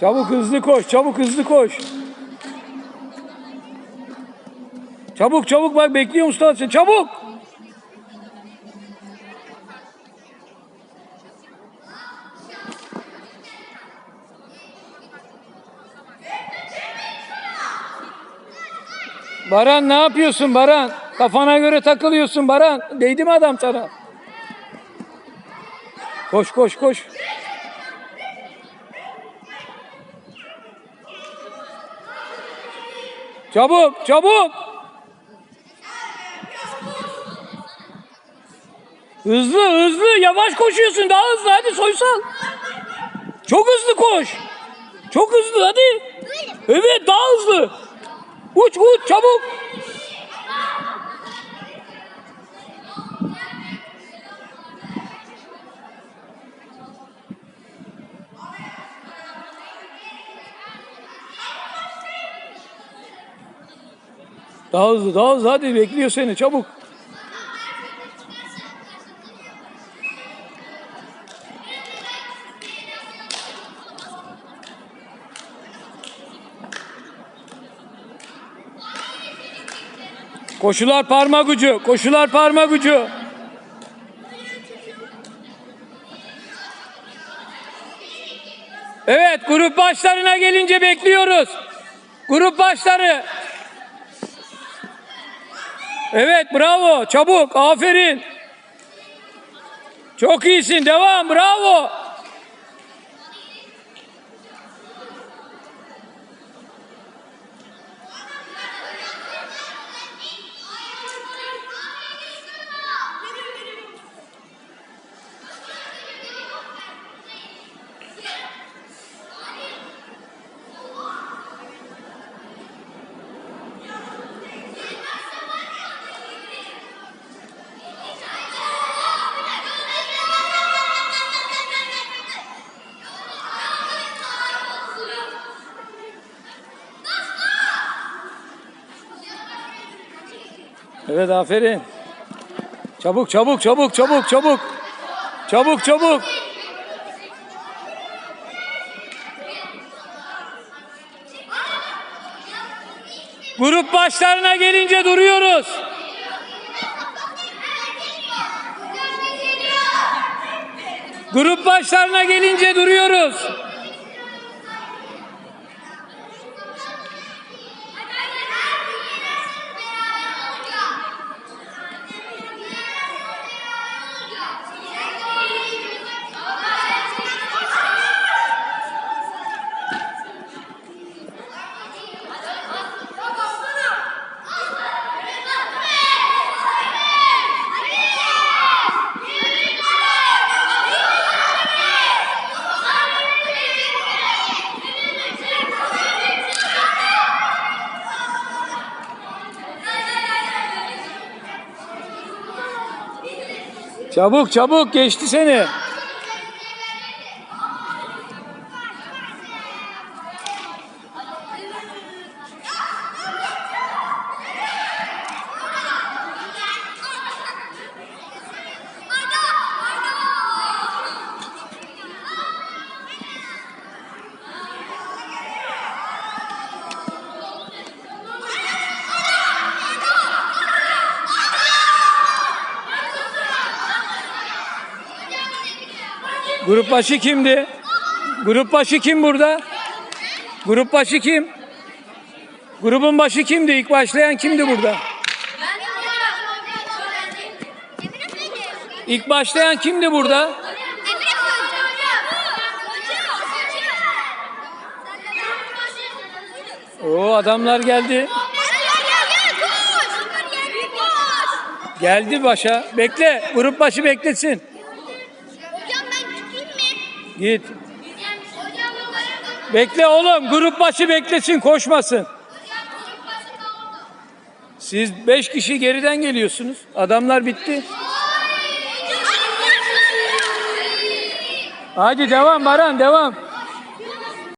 Çabuk hızlı koş, çabuk hızlı koş. Çabuk çabuk bak bekliyor Mustafa çabuk. Baran ne yapıyorsun Baran? Kafana göre takılıyorsun Baran. Değdi mi adam sana? Koş koş koş. Çabuk, çabuk. Hızlı, hızlı. Yavaş koşuyorsun. Daha hızlı. Hadi soysal. Çok hızlı koş. Çok hızlı hadi. Evet, daha hızlı. Uç, uç, çabuk. Daha hızlı, daha hızlı. Hadi bekliyor seni. Çabuk. Koşular parmak ucu. Koşular parmak ucu. Evet, grup başlarına gelince bekliyoruz. Grup başları. Evet bravo çabuk aferin. Çok iyisin devam bravo. Evet aferin. Çabuk çabuk çabuk çabuk çabuk. Çabuk çabuk. Grup başlarına gelince duruyoruz. Grup başlarına gelince duruyoruz. Çabuk çabuk geçti seni. Grup başı kimdi? Grup başı kim burada? Grup başı kim? Grubun başı kimdi? İlk başlayan kimdi burada? İlk başlayan kimdi burada? Oo adamlar geldi. Geldi başa. Bekle. Grup başı beklesin. Git. Bekle oğlum. Grup başı beklesin. Koşmasın. Siz beş kişi geriden geliyorsunuz. Adamlar bitti. Hadi devam Baran devam.